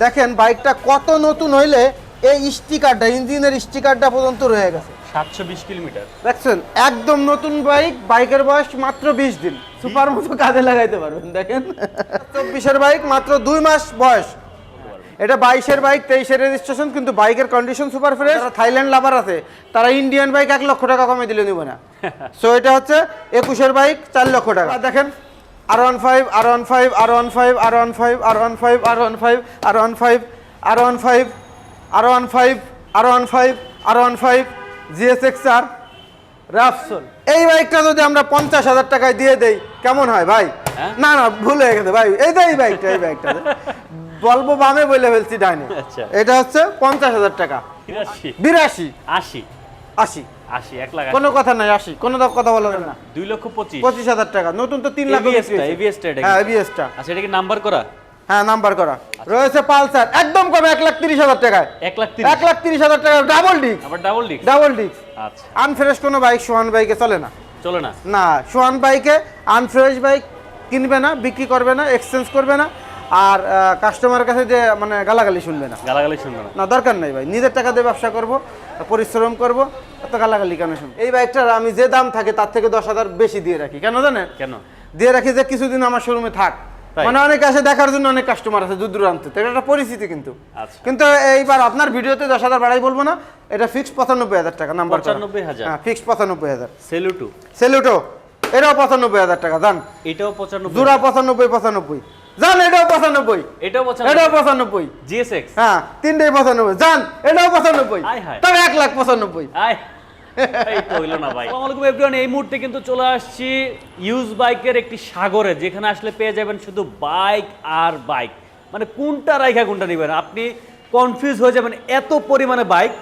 দেখেন বাইকটা কত নতুন হইলে এই স্টিকারটা ইঞ্জিনের স্টিকারটা পর্যন্ত রয়ে গেছে। সাতশো বিশ কিলোমিটার। দেখছেন? একদম নতুন বাইক বাইকের বয়স মাত্র বিশ দিন। সুপার মতো কাজে লাগাইতে পারবেন দেখেন? চব্বিশের বাইক মাত্র দুই মাস বয়স। এটা বাইশের বাইক তেইশের রেজিস্ট্রেশন কিন্তু বাইকের condition super fresh. Thailand lover আছে তারা ইন্ডিয়ান বাইক এক লক্ষ টাকা কমে দিলে নিব না। সো এটা হচ্ছে একুশের বাইক চার লক্ষ টাকা। আর দেখেন R one five R one five R one five R one five R one five R one five R one five R one five R one five R one five R one five GSX R রাফসোল এই বাইকটা যদি আমরা পঞ্চাশ হাজার টাকায় দিয়ে দেই কেমন হয় ভাই হ্যাঁ? না না ভুল হয়ে গেছে ভাই এই এই বাইকটা এই বাইকটা বলব বামে বলে ফেলছি ডাইনে আচ্ছা। এটা হচ্ছে পঞ্চাশ হাজার টাকা বিরাশি আশি আশি। আশি এক লাখ কোনো কথা নাই আশি। কোনো কথা বলা যাবে না। দুই লক্ষ পঁচিশ। পঁচিশ হাজার টাকা। নতুন তো তিন লাখ ABS টা, ABS টা এটা কি? হ্যাঁ এবিএসটা আচ্ছা এটা কি নাম্বার করা? হ্যাঁ নাম্বার করা। রয়েছে পালসার। একদম কমে এক লাখ তিরিশ হাজার টাকায়। এক লাখ এক লাখ তিরিশ হাজার টাকা। Double disc. আবার ডাবল ডিস্ক? Double disc. আচ্ছা। আনফ্রেশ কোনো বাইক সোহান বাইকে চলে না। চলে না? না সোহান বাইকে আনফ্রেশ বাইক কিনবে না বিক্রি করবে না এক্সচেঞ্জ করবে না। আর কাস্টমারের কাছে যে মানে গালাগালি শুনবে না। গালাগালি শুনবে না। না দরকার নাই ভাই। নিজের টাকা দিয়ে ব্যবসা করব পরিশ্রম করব এত গালাগালি কেন শুনব? এই বাইকটার আমি যে দাম থাকে তার থেকে দশ হাজার বেশি দিয়ে রাখি। কেন জানেন? কেন? দিয়ে রাখি যে কিছুদিন আমার শোরুমে থাক। মানে অনেক আসে দেখার জন্য অনেক কাস্টমার আছে দূর দূরান্ত। এটা একটা পরিস্থিতি কিন্তু। আচ্ছা। কিন্তু এইবার আপনার ভিডিওতে দশ হাজার বাড়াই বলব না এটা ফিক্সড পঁচানব্বই হাজার টাকা নাম্বার 95,000 হ্যাঁ ফিক্সড পঁচানব্বই হাজার। সেলুটু সেলুটো এটাও পঁচানব্বই হাজার টাকা যান এটাও পঁচানব্বই জোড়া পঁচানব্বই পঁচানব্বই। যান এটাও পঁচানব্বই। এটাও এটাও পঁচানব্বই। জিএসএক্স। হ্যাঁ তিনটেই পঁচানব্বই। যান এটাও পঁচানব্বই। তবে এক লাখ পঁচানব্বই। এই তো হইল না ভাই। আসসালামু আলাইকুম এভরিওয়ান এই মুহূর্তে কিন্তু চলে আসছি ইউজ বাইকের একটি সাগরে যেখানে আসলে পেয়ে যাবেন শুধু বাইক আর বাইক। মানে কোনটা রাইখা কোনটা নেবেন? আপনি কনফিউজ হয়ে যাবেন এত পরিমাণে বাইক।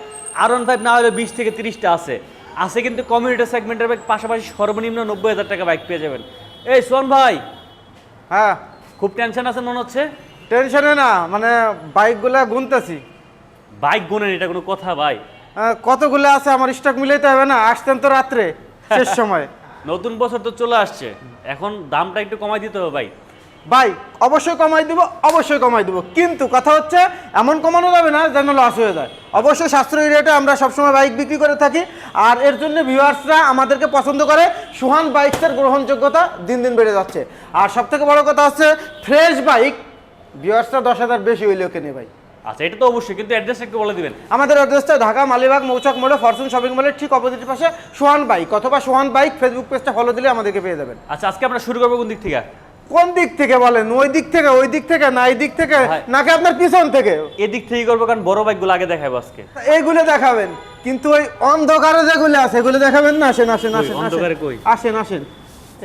আর ওয়ান ফাইভ না হলে বিশ থেকে তিরিশটা আছে। আছে কিন্তু কমিউনিটি সেগমেন্টের বাইক পাশাপাশি সর্বনিম্ন নব্বই হাজার টাকা বাইক পেয়ে যাবেন। এই সোন ভাই। হ্যাঁ। খুব টেনশন আছে মনে হচ্ছে? টেনশনে না মানে বাইকগুলা গুনতেছি। বাইক গুনেন এটা কোনো কথা ভাই। কতগুলো আছে আমার স্টক মিলাইতে হবে না আসতেন তো রাত্রে শেষ সময়। নতুন বছর তো চলে আসছে। এখন দামটা একটু কমাই দিতে হবে ভাই। ভাই অবশ্যই কমাই দিব অবশ্যই কমাই দিব। কিন্তু কথা হচ্ছে এমন কমানো যাবে না যেন লস হয়ে যায়। অবশ্যই সাশ্রয়ী রেটে আমরা সবসময় বাইক বিক্রি করে থাকি। আর এর জন্য ভিউয়ার্সরা আমাদেরকে পছন্দ করে সুহান বাইকসের গ্রহণযোগ্যতা দিন দিন বেড়ে যাচ্ছে। আর সব থেকে বড় কথা হচ্ছে ফ্রেশ বাইক ভিউয়ার্সরা দশ হাজার বেশি হইলেও কেনে ভাই। আচ্ছা এটা তো অবশ্যই কিন্তু অ্যাড্রেস একটু বলে দিবেন। আমাদের অ্যাড্রেসটা ঢাকা মালিবাগ মৌচক মোড়ে ফরচুন শপিং মলের ঠিক অপোজিট পাশে সোহান বাইক অথবা সোহান বাইক ফেসবুক পেজটা ফলো দিলে আমাদেরকে পেয়ে যাবেন। আচ্ছা আজকে আমরা শুরু করব কোন দিক থেকে? কোন দিক থেকে বলেন? ওই দিক থেকে ওই দিক থেকে না এই দিক থেকে? নাকি আপনার পিছন থেকে? এদিক থেকে করব কারণ বড় বাইকগুলো আগে দেখাবো আজকে। এইগুলো দেখাবেন। কিন্তু ওই অন্ধকারে যেগুলো আছে এগুলো দেখাবেন না? আসেন আসেন আসেন অন্ধকারে। কই? আসেন আসেন।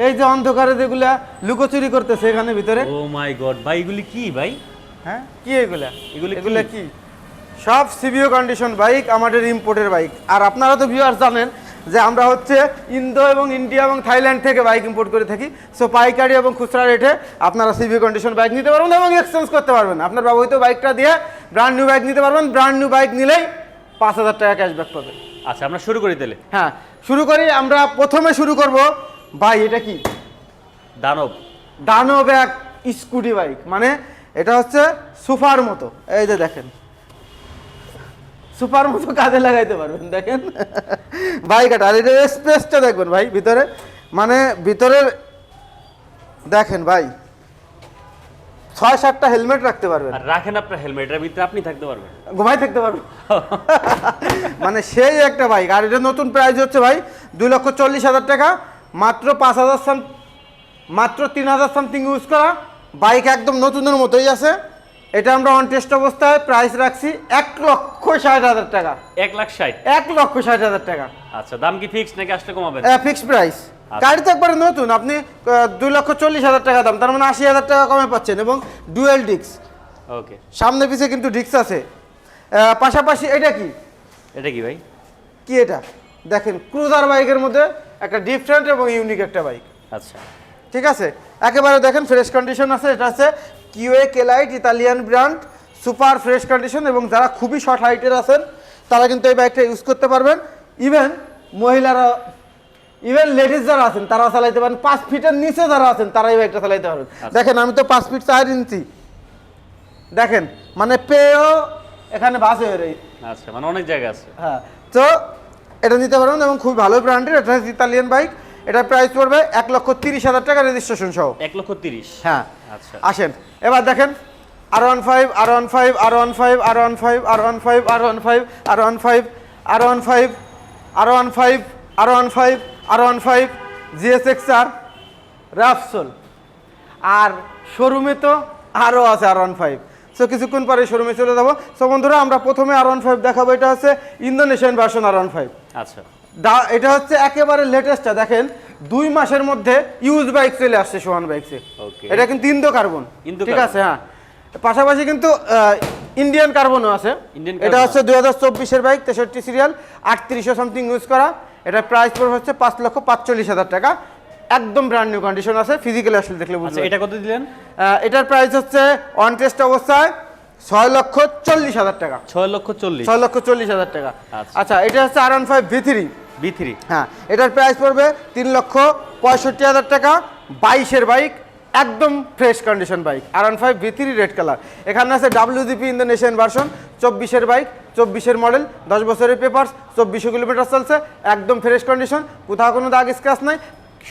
এই যে অন্ধকারে যেগুলা লুকোচুরি করতেছে এখানে ভিতরে। ও মাই গড ভাই এগুলি কি ভাই? হ্যাঁ? কি এগুলা? এগুলি এগুলা কি? সব সিবিও কন্ডিশন বাইক আমাদের ইম্পোর্টের বাইক। আর আপনারা তো ভিউয়ার্স জানেন যে আমরা হচ্ছে ইন্দো এবং ইন্ডিয়া এবং থাইল্যান্ড থেকে বাইক ইম্পোর্ট করে থাকি। সো পাইকারি এবং খুচরা রেটে আপনারা সিভি কন্ডিশন বাইক নিতে পারবেন এবং এক্সচেঞ্জ করতে পারবেন। আপনার ব্যবহৃত বাইকটা দিয়ে ব্র্যান্ড নিউ বাইক নিতে পারবেন। ব্র্যান্ড নিউ বাইক নিলেই পাঁচ হাজার টাকা ক্যাশব্যাক পাবেন আচ্ছা আমরা শুরু করি তাহলে। হ্যাঁ শুরু করি। আমরা প্রথমে শুরু করব। ভাই এটা কি? দানব। দানব এক স্কুটি বাইক মানে এটা হচ্ছে সুপার মতো। এই যে দেখেন। সুপার মতো কাজে লাগাইতে পারবেন দেখেন। বাইক আর এটা স্পেসটা দেখবেন ভাই ভিতরে। মানে ভিতরের দেখেন ভাই ছয় সাতটা হেলমেট রাখতে পারবেন। আর রাখেন আপনার হেলমেটের ভিতরে আপনি থাকতে পারবেন। ঘুমাই থাকতে পারবেন। মানে সেই একটা বাইক আর এটা নতুন প্রাইস হচ্ছে ভাই দুই লক্ষ চল্লিশ হাজার টাকা। মাত্র পাঁচ হাজার সাম মাত্র তিন হাজার সামথিং ইউজ করা। বাইক একদম নতুনের মতোই আছে। এটা আমরা অন টেস্ট অবস্থায় প্রাইস রাখছি এক লক্ষ ষাট হাজার টাকা। এক লাখ ষাট। এক লক্ষ ষাট হাজার টাকা। আচ্ছা দাম কি ফিক্স নাকি আসলে কমাবেন? ফিক্স প্রাইস গাড়ি তো একবারে নতুন। আপনি দুই লক্ষ চল্লিশ হাজার টাকা দাম। তার মানে আশি হাজার টাকা কমে পাচ্ছেন এবং ডুয়েল ডিক্স ওকে। সামনে পিছে কিন্তু ডিক্স আছে। পাশাপাশি এটা কি? এটা কি ভাই? কি এটা? দেখেন ক্রুজার বাইকের মধ্যে একটা ডিফারেন্ট এবং ইউনিক একটা বাইক আচ্ছা। ঠিক আছে? একেবারে দেখেন ফ্রেশ কন্ডিশন আছে। এটা আছে কিউএ কেলাইট Italian brand super fresh condition এবং যারা খুবই শর্ট হাইটের আছেন তারা কিন্তু এই বাইকটা ইউজ করতে পারবেন। ইভেন মহিলারা ইভেন লেডিস যারা আছেন তারা চালাইতে পারেন। পাঁচ ফিটের নিচে যারা আছেন তারা এই বাইকটা চালাইতে পারবেন। দেখেন আমি তো পাঁচ ফিট চার ইঞ্চি। দেখেন মানে পেয়েও এখানে বাস হয়ে রই আচ্ছা মানে অনেক জায়গা আছে। হ্যাঁ তো এটা নিতে পারবেন এবং খুব ভালো ব্র্যান্ডের এটা ইতালিয়ান বাইক এটার প্রাইস পড়বে এক লক্ষ তিরিশ হাজার টাকা রেজিস্ট্রেশন সহ। এক লক্ষ তিরিশ। হ্যাঁ। আচ্ছা। আসেন এবার দেখেন R one five R one five R one five R one five R one five R one five R one five R one five R one five R one five R one five GSX R রাফসোল আর শোরুমে তো আরও আছে আর one five so কিছুক্ষণ পরে শোরুমে চলে যাব সো বন্ধুরা আমরা প্রথমে আর ওয়ান ফাইভ দেখাবো এটা হচ্ছে Indonesian version R one five আচ্ছা এটা হচ্ছে একেবারে লেটেস্টটা দেখেন দুই মাসের মধ্যে ইউজ বাইক চলে আসছে সোহান বাইকসে. এটা কিন্তু ইন্দো কার্বন ঠিক আছে হ্যাঁ পাশাপাশি কিন্তু ইন্ডিয়ান কার্বনও আছে। এটা হচ্ছে দুই হাজার চব্বিশের বাইক তেষট্টি সিরিয়াল আটত্রিশশো সামথিং ইউজ করা। এটা প্রাইস পড়বে হচ্ছে পাঁচ লক্ষ পাঁচচল্লিশ হাজার টাকা। একদম ব্র্যান্ড নিউ কন্ডিশন আছে ফিজিক্যালি আসলে দেখলে বুঝতে আচ্ছা এটা কত দিলেন? এটার প্রাইস হচ্ছে অন টেস্ট অবস্থায় ছয় লক্ষ চল্লিশ হাজার টাকা। ছয় লক্ষ চল্লিশ। ছয় লক্ষ চল্লিশ হাজার টাকা। আচ্ছা। আচ্ছা এটা হচ্ছে R one five V three B three হ্যাঁ এটার প্রাইস পড়বে তিন লক্ষ পঁয়ষট্টি হাজার টাকা। বাইশের বাইক একদম fresh condition bike R one five V three red colour এখানে আছে ডাব্লিউজিপি ইন্দোনেশিয়ান ভার্সন চব্বিশের বাইক চব্বিশের মডেল দশ বছরের পেপার্স চব্বিশশো কিলোমিটার চলছে একদম ফ্রেশ কন্ডিশন কোথাও কোনো দাগ স্ক্র্যাচ নাই।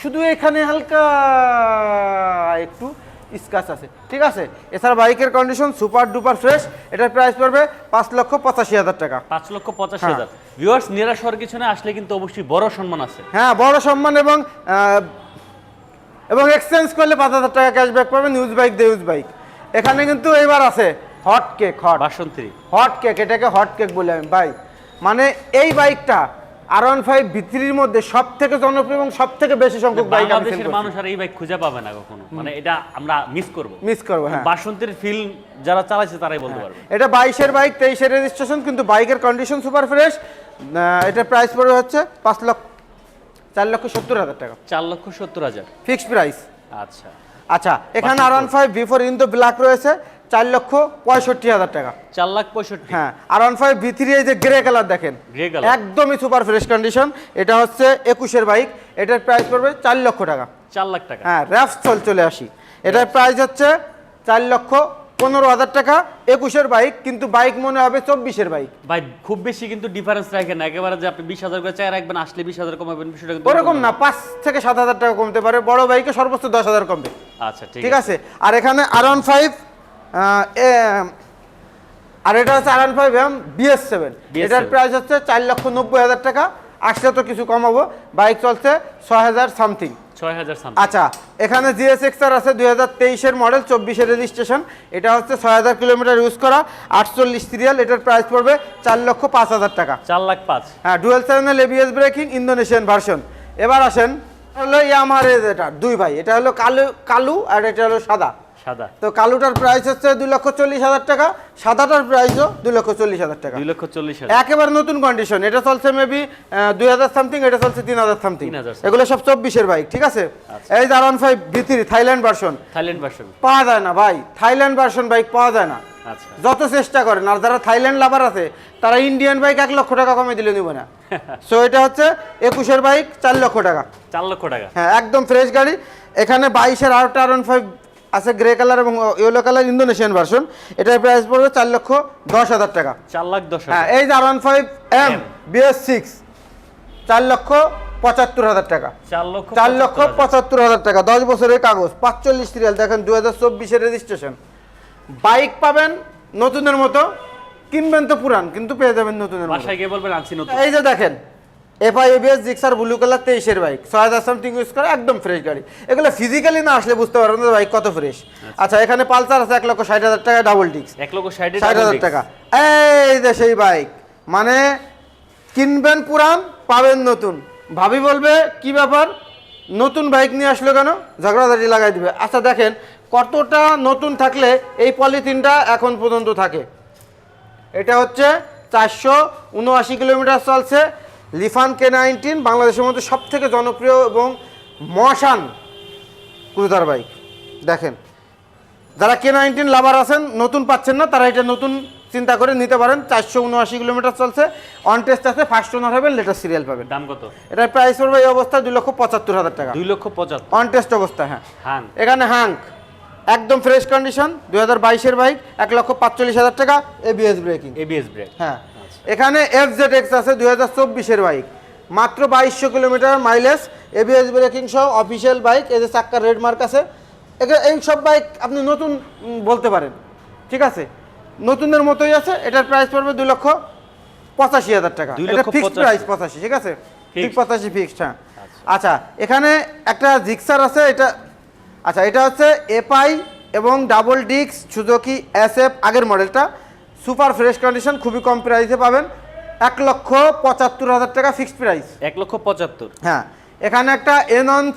শুধু এখানে হালকা একটু স্ক্র্যাচ আছে। ঠিক আছে? এছাড়া বাইকের কন্ডিশন সুপার ডুপার ফ্রেশ এটার প্রাইস পড়বে পাঁচ লক্ষ পঁচাশি হাজার টাকা। পাঁচ লক্ষ পঁচাশি হ্যাঁ। হাজার। ভিউয়ার্স নিরাশ হওয়ার কিছু না আসলে কিন্তু অবশ্যই বড় সম্মান আছে। হ্যাঁ বড় সম্মান এবং এবং এক্সচেঞ্জ করলে পাঁচ হাজার টাকা ক্যাশব্যাক পাবেন use bike the use bike এখানে কিন্তু এবার আছে হট কেক হট বাসন থ্রি হট কেক এটাকে হট কেক বলে আমি ভাই। মানে এই বাইকটা আর ওয়ান ফাইভ ভিত্রির মধ্যে সব থেকে জনপ্রিয় এবং সব থেকে বেশি সংখ্যক বাইক বাংলাদেশের মানুষ আর এই বাইক খুঁজে পাবে না কখনো। মানে এটা আমরা মিস করব। মিস করব হ্যাঁ। বাসন্তীর ফিল যারা চালাইছে তারাই বলতে পারবে। এটা বাইশের বাইক তেইশের রেজিস্ট্রেশন কিন্তু বাইকের কন্ডিশন সুপার ফ্রেশ এটা প্রাইস পড়বে হচ্ছে পাঁচ লক্ষ চার লক্ষ সত্তর হাজার টাকা। চার লক্ষ সত্তর হাজার। ফিক্সড প্রাইস আচ্ছা। আচ্ছা এখানে R one five V four Indo black রয়েছে চার লক্ষ পঁয়ষট্টি হাজার টাকা। চার লাখ পঁয়ষট্টি। হ্যাঁ R one five V three এই যে গ্রে কালার দেখেন Grey colour। একদমই সুপার ফ্রেশ কন্ডিশন এটা হচ্ছে একুশের বাইক এটার প্রাইস পড়বে চার লক্ষ টাকা। চার লাখ টাকা। হ্যাঁ র্যাপস চল চলে আসি। এটার প্রাইস হচ্ছে চার লক্ষ পনেরো হাজার টাকা একুশের বাইক কিন্তু বাইক মনে হবে চব্বিশের বাইক ভাই খুব বেশি কিন্তু ডিফারেন্স রাখেন না। একেবারে যে আপনি বিশ হাজার করে চাই রাখবেন আসলে বিশ হাজার কমাবেন বিষয়টা কিন্তু ওরকম না পাঁচ থেকে সাত হাজার টাকা কমতে পারে। বড় বাইকে সর্বোচ্চ দশ হাজার কমবে। আচ্ছা ঠিক আছে। আর এখানে আর ওয়ান ফাইভ আর এটা হচ্ছে R one five M BS seven BS7 এটার প্রাইস হচ্ছে চার লক্ষ নব্বই হাজার টাকা। আসলে তো কিছু কমাবো। বাইক চলছে ছয় হাজার সামথিং আচ্ছা এখানে জিএস এক্সার আছে দুই হাজার তেইশের মডেল চব্বিশের রেজিস্ট্রেশন এটা হচ্ছে ছয় হাজার কিলোমিটার ইউজ করা আটচল্লিশ সিরিয়াল এটার প্রাইস পড়বে চার লক্ষ পাঁচ হাজার টাকা। চার লাখ পাঁচ। হ্যাঁ ডুয়েল সেভেনের এবিএস ব্রেকিং ইন্দোনেশিয়ান ভার্সন এবার আসেন হলো ইয়ামার এটা দুই ভাই এটা হলো কালো কালু আর এটা হলো সাদা। সাদা। তো কালুটার প্রাইস হচ্ছে দুই লক্ষ চল্লিশ হাজার টাকা সাদাটার প্রাইসও দুই লক্ষ চল্লিশ হাজার টাকা। দুই লক্ষ চল্লিশ একেবারে নতুন কন্ডিশন এটা চলছে মেবি দুই হাজার সামথিং এটা চলছে তিন হাজার সামথিং এগুলো সব চব্বিশের বাইক ঠিক আছে? এই দারন five V three Thailand version Thailand version পাওয়া যায় না ভাই থাইল্যান্ড ভার্সন বাইক পাওয়া যায় না। আচ্ছা। যত চেষ্টা করেন আর যারা থাইল্যান্ড লাভার আছে তারা ইন্ডিয়ান বাইক এক লক্ষ টাকা কমে দিলে নিবে না। সো এটা হচ্ছে একুশের বাইক চার লক্ষ টাকা। চার লক্ষ টাকা। হ্যাঁ একদম ফ্রেশ গাড়ি। এখানে বাইশের আউটার আর ফাইভ আছে গ্রে কালার এবং ইয়েলো কালার ইন্দোনেশিয়ান ভার্সন এটার প্রাইস পড়বে চার লক্ষ দশ হাজার টাকা। চার লাখ দশ হ্যাঁ এই যে R one five M BS six চার লক্ষ পঁচাত্তর হাজার টাকা। চার লক্ষ চার লক্ষ পঁচাত্তর হাজার। টাকা দশ বছরের কাগজ পাঁচচল্লিশ সিরিয়াল দেখেন দু হাজার চব্বিশের রেজিস্ট্রেশন বাইক পাবেন নতুনের মতো কিনবেন তো পুরান কিন্তু পেয়ে যাবেন নতুনের মতো। এই যে দেখেন FI ABS Gixxer blue colour তেইশের বাইক ছয় হাজার সামথিং ইউজ করে একদম ফ্রেশ গাড়ি। এগুলো ফিজিক্যালি না আসলে বুঝতে পারবেন না বাইক কত ফ্রেশ আচ্ছা। এখানে পালসার আছে এক লক্ষ ষাট হাজার টাকা ডাবল ডিক্স এক লক্ষ ষাট ষাট হাজার টাকা। এই যে সেই বাইক মানে কিনবেন পুরান পাবেন নতুন। ভাবি বলবে কি ব্যাপার? নতুন বাইক নিয়ে আসলো কেন? ঝগড়াঝাটি লাগাই দিবে। আচ্ছা দেখেন কতটা নতুন থাকলে এই পলিথিনটা এখন পর্যন্ত থাকে? এটা হচ্ছে চারশো উনআশি কিলোমিটার চলছে লিফান কে নাইনটিন বাংলাদেশের মধ্যে সব থেকে জনপ্রিয় এবং মশান ক্রুজার বাইক। দেখেন যারা কে নাইনটিন লাভার আছেন নতুন পাচ্ছেন না তারা এটা নতুন চিন্তা করে নিতে পারেন। চারশো উনআশি কিলোমিটার চলছে অন টেস্ট আছে ফার্স্ট ওনার হবেন লেটার সিরিয়াল পাবেন। দাম কত? এটার প্রাইস পড়বে এই অবস্থায় দুই লক্ষ পঁচাত্তর হাজার টাকা। দুই লক্ষ পঁচাত্তর। অন টেস্ট অবস্থা হ্যাঁ। এখানে হাঙ্ক। একদম ফ্রেশ কন্ডিশন দুই হাজার বাইশের বাইক এক লক্ষ পাঁচচল্লিশ হাজার টাকা এবিএস ব্রেকিং এবিএস ব্রেক হ্যাঁ। এখানে এফ জেড এক্স আছে দুই হাজার চব্বিশের বাইক। মাত্র বাইশশো কিলোমিটার মাইলেজ এবিএস ব্রেকিং সহ অফিসিয়াল বাইক এই যে চাক্কার রেড মার্ক আছে। এই সব বাইক আপনি নতুন বলতে পারেন। ঠিক আছে? নতুনের মতোই আছে এটার প্রাইস পড়বে দুই লক্ষ পঁচাশি হাজার টাকা। এটা ফিক্সড প্রাইস পঁচাশি। ঠিক আছে? ঠিক পঁচাশি ফিক্সড হ্যাঁ। আচ্ছা। এখানে একটা জিক্সার আছে এটা আচ্ছা এটা হচ্ছে এফআই এবং ডাবল ডিক্স সুজুকি এস এফ আগের মডেলটা সুপার ফ্রেশ কন্ডিশন খুবই কম প্রাইসে পাবেন। এক লক্ষ পঁচাত্তর হাজার টাকা ফিক্সড প্রাইস এক লক্ষ পঁচাত্তর। হ্যাঁ এখানে একটা এনন্স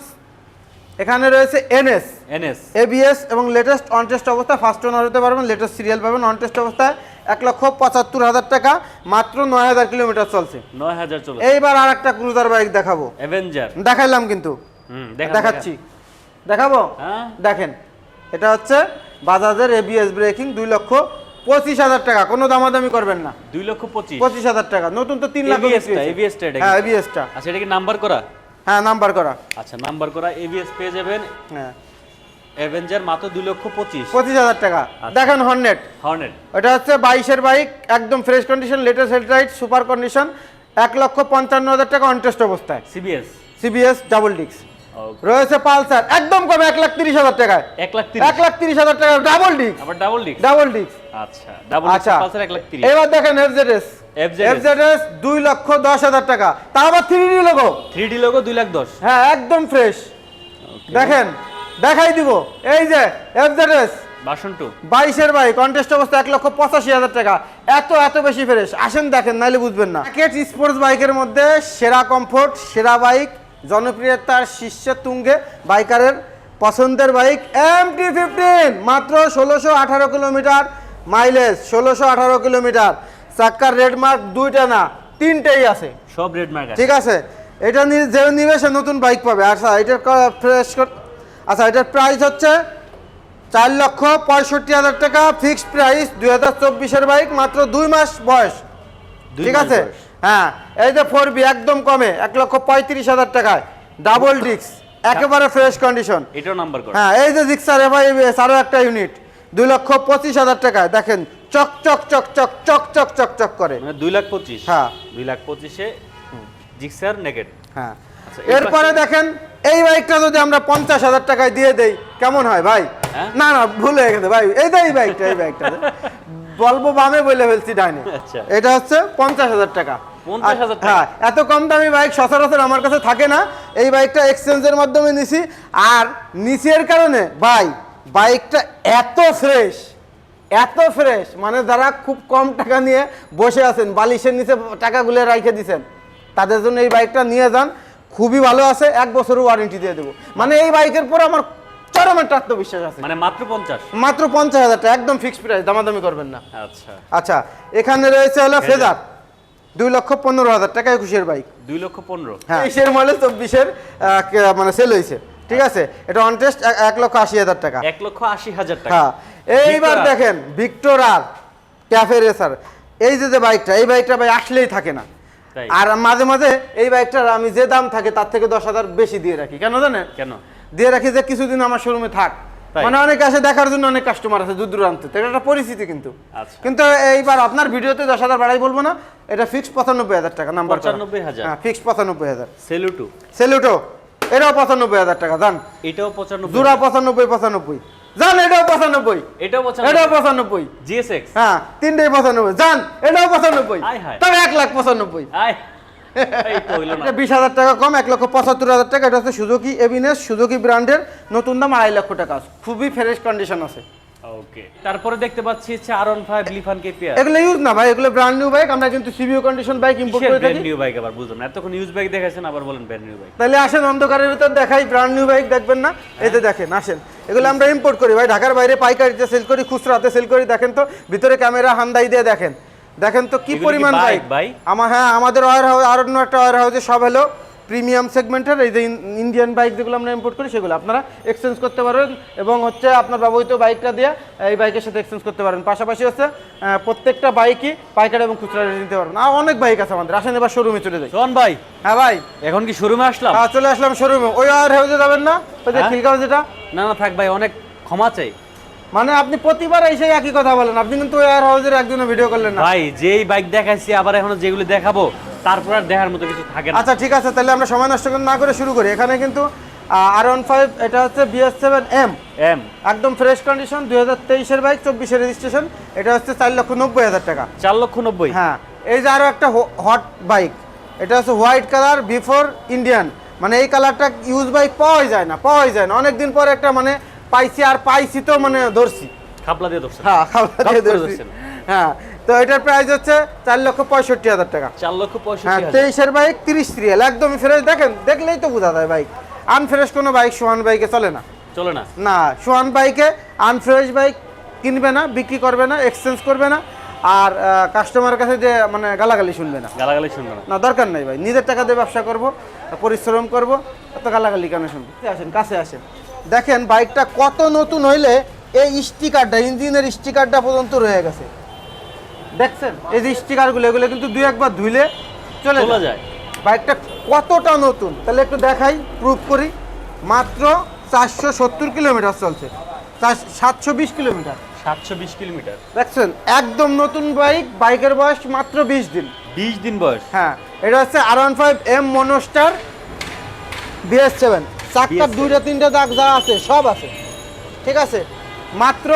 এখানে রয়েছে এনএস এনএস এবিএস এবং লেটেস্ট অন টেস্ট অবস্থায় ফার্স্ট ওনার হতে পারবেন লেটেস্ট সিরিয়াল পাবেন। অন টেস্ট অবস্থায় এক লক্ষ পঁচাত্তর হাজার টাকা মাত্র নয় হাজার কিলোমিটার চলছে। নয় হাজার চলে এইবার আর একটা ক্রুজার বাইক দেখাবো। অ্যাভেঞ্জার দেখাইলাম কিন্তু। হুম দেখান, দেখাচ্ছি। দেখাবো। হ্যাঁ। দেখেন এটা হচ্ছে বাজাজের এবিএস ব্রেকিং দুই লক্ষ পঁচিশ হাজার টাকা কোনো দামাদামি করবেন না। দুই লক্ষ পঁচিশ। পঁচিশ হাজার টাকা নতুন তো তিন লাখ ABS টা, ABS টা এটা কি? হ্যাঁ এবিএসটা আচ্ছা এটা কি নাম্বার করা? হ্যাঁ নাম্বার করা। আচ্ছা নাম্বার করা এবিএস পেয়ে যাবেন। হ্যাঁ। অ্যাভেঞ্জার মাত্র দুই লক্ষ পঁচিশ। পঁচিশ হাজার টাকা। আচ্ছা। দেখেন হর্নেট হর্নেট এটা হচ্ছে বাইশের বাইক একদম fresh condition latest headlight super condition এক লক্ষ পঞ্চান্ন হাজার টাকা অনটেস্ট অবস্থায়। সিবিএস সিবিএস ডাবল ডিক্স রয়েছে পালসার একদম কমে এক লাখ তিরিশ হাজার টাকায়। এক লাখ তিরিশ? এক লাখ তিরিশ হাজার টাকা ডাবল ডিক্স আবার ডাবল ডিস্ক ডাবল ডিক্স আচ্ছা ডাবল আচ্ছা পালসার এক লাখ তিরিশ। এবার দেখেন এফজেডএস এফজেডএস দুই লক্ষ দশ হাজার টাকা। তা আবার three D logo three D logo দুই লাখ দশ? হ্যাঁ একদম ফ্রেশ দেখেন দেখাই দিব। এই যে এফজেডএস বাসন টু। বাইশের বাইক কন্টেস্ট অবস্থা এক লক্ষ পঁচাশি হাজার টাকা। এত এত বেশি ফ্রেশ আসেন দেখেন নাইলে বুঝবেন না। প্যাকেট স্পোর্টস বাইকের মধ্যে সেরা কমফোর্ট সেরা বাইক জনপ্রিয়তার শীর্ষ তুঙ্গে বাইকারের পছন্দের বাইক এম টি ফিফটিন মাত্র ষোলোশো আঠারো কিলোমিটার। মাইলেজ ষোলোশো আঠারো কিলোমিটার। চাক্কার রেড মার্ক দুইটা না তিনটেই আছে। সব রেড মার্ক ঠিক আছে? এটা নি- যে নিবে সে নতুন বাইক পাবে। আচ্ছা এটার ফ্রেশ আচ্ছা এটার প্রাইস হচ্ছে চার লক্ষ পঁয়ষট্টি হাজার টাকা। ফিক্সড প্রাইস দুই হাজার চব্বিশের বাইক মাত্র দুই মাস বয়স। ঠিক আছে। হ্যাঁ এই যে ফোর বি একদম কমে এক লক্ষ পঁয়ত্রিশ হাজার টাকায় ডাবল ডিস্ক একেবারে ফ্রেশ কন্ডিশন এটাও নাম্বার হ্যাঁ এই যে জিক্সার এফআই আরও একটা ইউনিট দুই লক্ষ পঁচিশ হাজার টাকায় দেখেন চক চক চক চক চক চক চক চক করে। মানে দুই লাখ পঁচিশ। হ্যাঁ। দুই লাখ পঁচিশে জিক্সার নেগেট হ্যাঁ। আচ্ছা, এরপরে দেখেন এই বাইকটা যদি আমরা পঞ্চাশ হাজার টাকায় দিয়ে দেই কেমন হয় ভাই? হ্যাঁ? না না ভুল হয়ে গেছে ভাই এই তো এই বাইকটা এই বাইকটা। বলব বামে বলে ফেলছি ডাইনে। আচ্ছা। এটা হচ্ছে পঞ্চাশ হাজার টাকা। 50,000 টাকা? হ্যাঁ এত কম দামি বাইক সচরাচর আমার কাছে থাকে না। এই বাইকটা এক্সচেঞ্জের মাধ্যমে নিছি। আর নিছি এর কারণে ভাই বাইকটা এত ফ্রেশ এত ফ্রেশ। মানে যারা খুব কম টাকা নিয়ে বসে আছেন বালিশের নিচে টাকাগুলো রাইখে দিছেন তাদের জন্য এই বাইকটা নিয়ে যান। খুবই ভালো আছে এক বছরের ওয়ারেন্টি দিয়ে দেবো। মানে এই বাইকের পর আমার চরম একটা আত্মবিশ্বাস আছে। মানে মাত্র পঞ্চাশ? মাত্র পঞ্চাশ হাজার টাকা একদম ফিক্সড প্রাইস দামাদামি করবেন না। আচ্ছা। আচ্ছা এখানে রয়েছে হলো ফেজার দুই লক্ষ পনেরো হাজার টাকা একুশের বাইক। দুই লক্ষ পনেরো? হ্যাঁ। মডেল চব্বিশের মানে সেল হয়েছে। ঠিক আছে? এটা অন টেস্ট এক লক্ষ আশি হাজার টাকা। এক লক্ষ আশি হাজার টাকা। হ্যাঁ। এইবার দেখেন ভিক্টোর আর ক্যাফে রেসার এই যে যে বাইকটা এই বাইকটা ভাই আসলেই থাকে না। আর মাঝে মাঝে এই বাইকটার আমি যে দাম থাকে তার থেকে দশ হাজার বেশি দিয়ে রাখি। কেন জানেন? কেন? দিয়ে রাখি যে কিছুদিন আমার শোরুমে থাক। মানে অনেক আসে দেখার জন্য অনেক কাস্টমার আছে দূর দূরান্ত। এটা একটা পরিস্থিতি কিন্তু। আচ্ছা। কিন্তু এইবার আপনার ভিডিওতে দশ হাজার বাড়াই বলব না এটা ফিক্স পঁচানব্বই হাজার টাকা নাম্বার 95,000 হ্যাঁ ফিক্স পঁচানব্বই হাজার। সেলুটু? সেলুটো। এটাও পঁচানব্বই হাজার টাকা জান। এটাও পঁচানব্বই জোড়া পঁচানব্বই পঁচানব্বই। জান এটাও পঁচানব্বই। এটাও এটাও পঁচানব্বই। পঁচানব্বই জিএসএক্স হ্যাঁ তিনটেই পঁচানব্বই। জান এটাও পঁচানব্বই। তবে এক লাখ পঁচানব্বই। বিশ হাজার টাকা কম এক লক্ষ পঁচাত্তর হাজার টাকা। এটা হচ্ছে সুজুকি এভিনেস সুজুকি ব্র্যান্ডের নতুন দাম আড়াই লক্ষ টাকা আছে। খুবই ফ্রেশ কন্ডিশন আছে। ওকে তারপরে দেখতে পাচ্ছি হচ্ছে R one five Lifan KPR এগুলো ইউজ না ভাই এগুলো ব্র্যান্ড নিউ বাইক আমরা কিন্তু সিবিও কন্ডিশন বাইক ইম্পোর্ট করে ব্র্যান্ড থাকি। নিউ বাইক আবার? বুঝলাম এতক্ষণ ইউজ বাইক দেখাচ্ছেন আবার বলেন ব্র্যান্ড নিউ বাইক তাহলে আসেন অন্ধকারের ভিতর দেখাই ব্র্যান্ড নিউ বাইক দেখবেন না? এই যে দেখেন আসেন। এগুলো আমরা ইম্পোর্ট করি ভাই। ঢাকার বাইরে পাইকারিতে সেল করি খুচরাতে সেল করি। দেখেন তো ভিতরে ক্যামেরা হান্দাই দিয়ে দেখেন। দেখেন তো কি পরিমাণ বাইক ভাই? আমার হ্যাঁ আমাদের ওয়ার হাউস আর অন্য একটা ওয়ার হাউসে সব হলো প্রিমিয়াম সেগমেন্টের এই যে ইন্ডিয়ান বাইক যেগুলো আমরা ইম্পোর্ট করি সেগুলো আপনারা এক্সচেঞ্জ করতে পারবেন এবং হচ্ছে আপনার ব্যবহৃত বাইকটা দিয়ে এই বাইকের সাথে এক্সচেঞ্জ করতে পারেন পাশাপাশি হচ্ছে প্রত্যেকটা বাইকই পাইকারি এবং খুচরা নিতে পারবেন। আর অনেক বাইক আছে আমাদের। আসেন এবার শোরুমে চলে যাই। শোন ভাই হ্যাঁ ভাই। এখন কি শোরুমে আসলাম? হ্যাঁ চলে আসলাম শোরুমে ওই আর হাউসে যাবেন না? ওই যে হ্যাঁ? খিলগাঁও যেটা? না না থাক ভাই অনেক ক্ষমা চাই। মানে আপনি প্রতিবার এসে একই কথা বলেন। আপনি কিন্তু এয়ার হাউসের একজনে ভিডিও করলেন না। ভাই যেই বাইক দেখাইছি আবার এখনও যেগুলো দেখাবো তারপর আর দেখার মতো কিছু থাকে না। আচ্ছা ঠিক আছে তাহলে আমরা সময় নষ্ট না করে শুরু করি। এখানে কিন্তু আর ওয়ান ফাইভ এটা হচ্ছে বিএস সেভেন এম এম একদম ফ্রেশ কন্ডিশন দুই হাজার তেইশের বাইক চব্বিশের রেজিস্ট্রেশন এটা হচ্ছে চার লক্ষ নব্বই হাজার টাকা। চার লক্ষ নব্বই? হ্যাঁ এই যে আরও একটা হট বাইক এটা হচ্ছে হোয়াইট কালার বিফোর ইন্ডিয়ান মানে এই কালারটা ইউজ বাইক পাওয়াই যায় না পাওয়াই যায় না। অনেকদিন পর একটা মানে পাইছি আর পাইছি তো মানে ধরছি। খাপলা দিয়ে ধরছেন? হ্যাঁ কাপ দিয়ে ধরছি। হ্যাঁ তো এটার প্রাইস হচ্ছে চার লক্ষ পঁয়ষট্টি হাজার টাকা। চার লক্ষ হ্যাঁ পঁয়ষট্টি হাজার। তেইশের বাইক তিরিশ রিয়াল একদমই ফ্রেশ দেখেন দেখলেই তো বোঝা যায় বাইক আনফ্রেশ কোনো বাইক সোহান বাইকে চলে না। চলে না? না সোহান বাইকে আনফ্রেশ বাইক কিনবে না বিক্রি করবে না এক্সচেঞ্জ করবে না আর কাস্টমারের কাছে যে মানে গালাগালি শুনবে না। গালাগালি শুনবে না। না দরকার নাই ভাই। নিজের টাকা দিয়ে ব্যবসা করব পরিশ্রম করব এত গালাগালি কেন শুনব? কাছে আসেন কাছে আসেন। দেখেন বাইকটা কত নতুন হইলে এই স্টিকারটা ইঞ্জিনের স্টিকারটা পর্যন্ত রয়ে গেছে। দেখছেন? এই যে স্টিকারগুলো এগুলো কিন্তু দুই একবার ধুইলে চলে যায়। বাইকটা কতটা নতুন? তাহলে একটু দেখাই প্রুফ করি। মাত্র চারশো সত্তর কিলোমিটার চলছে। সাতশো বিশ কিলোমিটার। সাতশো বিশ কিলোমিটার। দেখছেন? একদম নতুন বাইক বাইকের বয়স মাত্র বিশ দিন। বিশ দিন বয়স। হ্যাঁ এটা হচ্ছে R one five M Monster BS seven চারটার দুইটা তিনটা দাগ যা আছে সব আছে। ঠিক আছে? মাত্র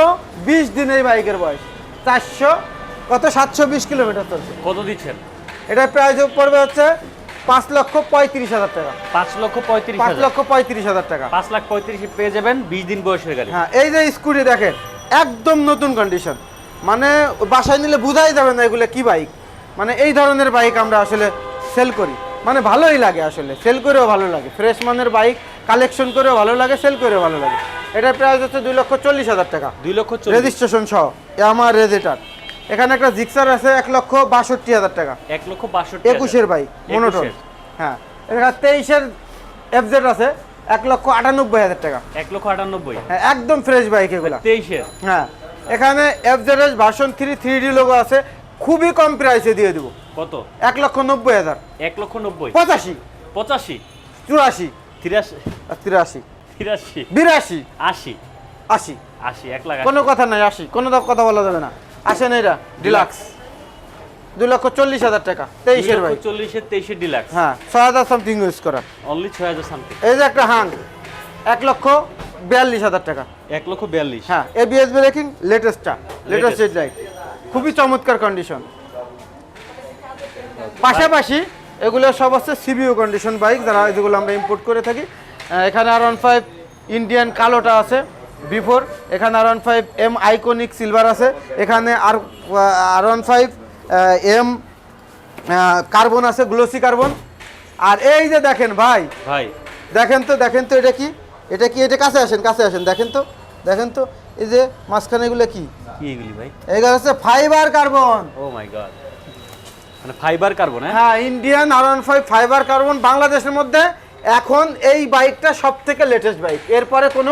বিশ দিন এই বাইকের বয়স। চারশো কত? সাতশো বিশ কিলোমিটার চলছে। কত দিচ্ছেন? এটার প্রাইস পড়বে হচ্ছে পাঁচ লক্ষ পঁয়ত্রিশ হাজার টাকা। পাঁচ লক্ষ পঁয়ত্রিশ পাঁচ লক্ষ পঁয়ত্রিশ হাজার টাকা। পাঁচ লাখ পঁয়ত্রিশে পেয়ে যাবেন বিশ দিন বয়সের গাড়ি হ্যাঁ এই যে স্কুটি দেখেন একদম নতুন কন্ডিশন মানে বাসায় নিলে বোঝাই যাবে না এগুলো কি বাইক মানে এই ধরনের বাইক আমরা আসলে সেল করি। মানে ভালোই লাগে আসলে সেল করেও ভালো লাগে। ফ্রেশ মানের বাইক কালেকশন করেও ভালো লাগে সেল করেও ভালো লাগে। এটার প্রাইস হচ্ছে দুই লক্ষ চল্লিশ হাজার টাকা। দুই লক্ষ রেজিস্ট্রেশন সহ আমার রেজেটার এখানে একটা জিক্সার আছে এক লক্ষ বাষট্টি হাজার টাকা। এক লক্ষ বাষট্টি একুশের বাইক মনোটন হ্যাঁ এখানে তেইশের এফজেড আছে এক লক্ষ আটানব্বই হাজার টাকা। এক লক্ষ আটানব্বই। হ্যাঁ একদম ফ্রেশ বাইক এগুলা। তেইশের। হ্যাঁ এখানে FZS version three three D logo আছে খুবই কম প্রাইসে দিয়ে দেবো। কত? এক লক্ষ নব্বই হাজার। এক লক্ষ নব্বই? পঁচাশি। পঁচাশি? চুরাশি। তিরাশি? তিরাশি। তিরাশি? বিরাশি। আশি? আশি। আশি এক লাখ কোনো কথা নাই আশি। কোনো কথা বলা যাবে না। আসেন এরা ডিলাক্স। দুই লক্ষ চল্লিশ হাজার টাকা। তেইশের ভাই। চল্লিশের তেইশের ডিলাক্স। হ্যাঁ ছয় হাজার সামথিং ইউজ করা অনলি ছয় হাজার সামথিং এই যে একটা হাং এক লক্ষ বিয়াল্লিশ হাজার টাকা। এক লক্ষ বিয়াল্লিশ। হ্যাঁ এবিএস ব্রেকিং লেটেস্টটা লেটেস্ট। লাইট খুবই চমৎকার কন্ডিশন পাশাপাশি এগুলো সব হচ্ছে সিবিও কন্ডিশন বাইক যারা যেগুলো আমরা ইম্পোর্ট করে থাকি। এখানে আর ওয়ান ফাইভ ইন্ডিয়ান কালোটা আছে বিফোর এখানে R one five M iconic silver আছে। এখানে আর R one five M carbon আছে গ্লোসি কার্বন আর এই যে দেখেন ভাই ভাই। দেখেন তো দেখেন তো এটা কি? এটা কি? এটা কাছে আসেন কাছে আসেন দেখেন তো। দেখেন তো এই যে মাঝখানে এগুলো কি? কি এগুলি ভাই? এগুলো হচ্ছে fibre carbon oh my god মানে ফাইবার কার্বন হ্যাঁ? Indian R five fibre carbon বাংলাদেশের মধ্যে এখন এই বাইকটা সব থেকে লেটেস্ট বাইক এরপরে কোনো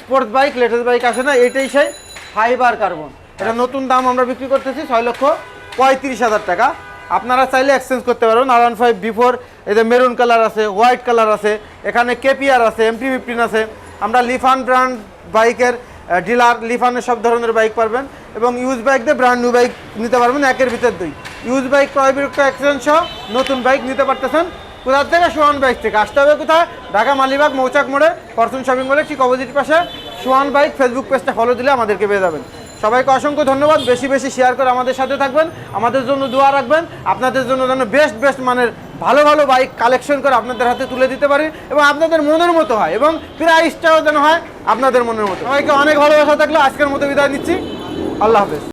স্পোর্টস বাইক লেটেস্ট বাইক আসে না, এটাই সেই ফাইবার কার্বন এটা নতুন দাম আমরা বিক্রি করতেছি ছয় লক্ষ পঁয়ত্রিশ হাজার টাকা। আপনারা চাইলে এক্সচেঞ্জ করতে পারবেন আর ফাইভ বিফোর এতে মেরুন কালার আছে হোয়াইট কালার আছে, এখানে কেপিআর আছে এমটি ফিফটিন আছে। আমরা লিফান ব্র্যান্ড বাইকের ডিলার লিফানের সব ধরনের বাইক পারবেন। এবং ইউজ বাইক দিয়ে ব্র্যান্ড নিউ বাইক নিতে পারবেন, একের ভিতর দুই। ইউজ বাইক ক্রয় বিরক্ত এক্সচেঞ্জ সহ নতুন বাইক নিতে পারতেছেন। কোথা থেকে? সোহান বাইক থেকে। আসতে হবে কোথায়? ঢাকা, মালিবাগ, মৌচাক মোড়ে। ফরচুন শপিং মলে ঠিক অপোজিট পাশে। সোহান বাইক ফেসবুক পেজটা ফলো দিলে আমাদেরকে পেয়ে যাবেন। সবাইকে অসংখ্য ধন্যবাদ। বেশি বেশি শেয়ার করে আমাদের সাথে থাকবেন। আমাদের জন্য দোয়া রাখবেন। আপনাদের জন্য যেন বেস্ট বেস্ট মানের ভালো ভালো বাইক কালেকশন করে আপনাদের হাতে তুলে দিতে পারি এবং আপনাদের মনের মতো হয় এবং প্রাইসটাও যেন হয় আপনাদের মনের মতো সবাইকে অনেক ভালোবাসা থাকলে। আজকের মতো বিদায় নিচ্ছি। আল্লাহ হাফেজ।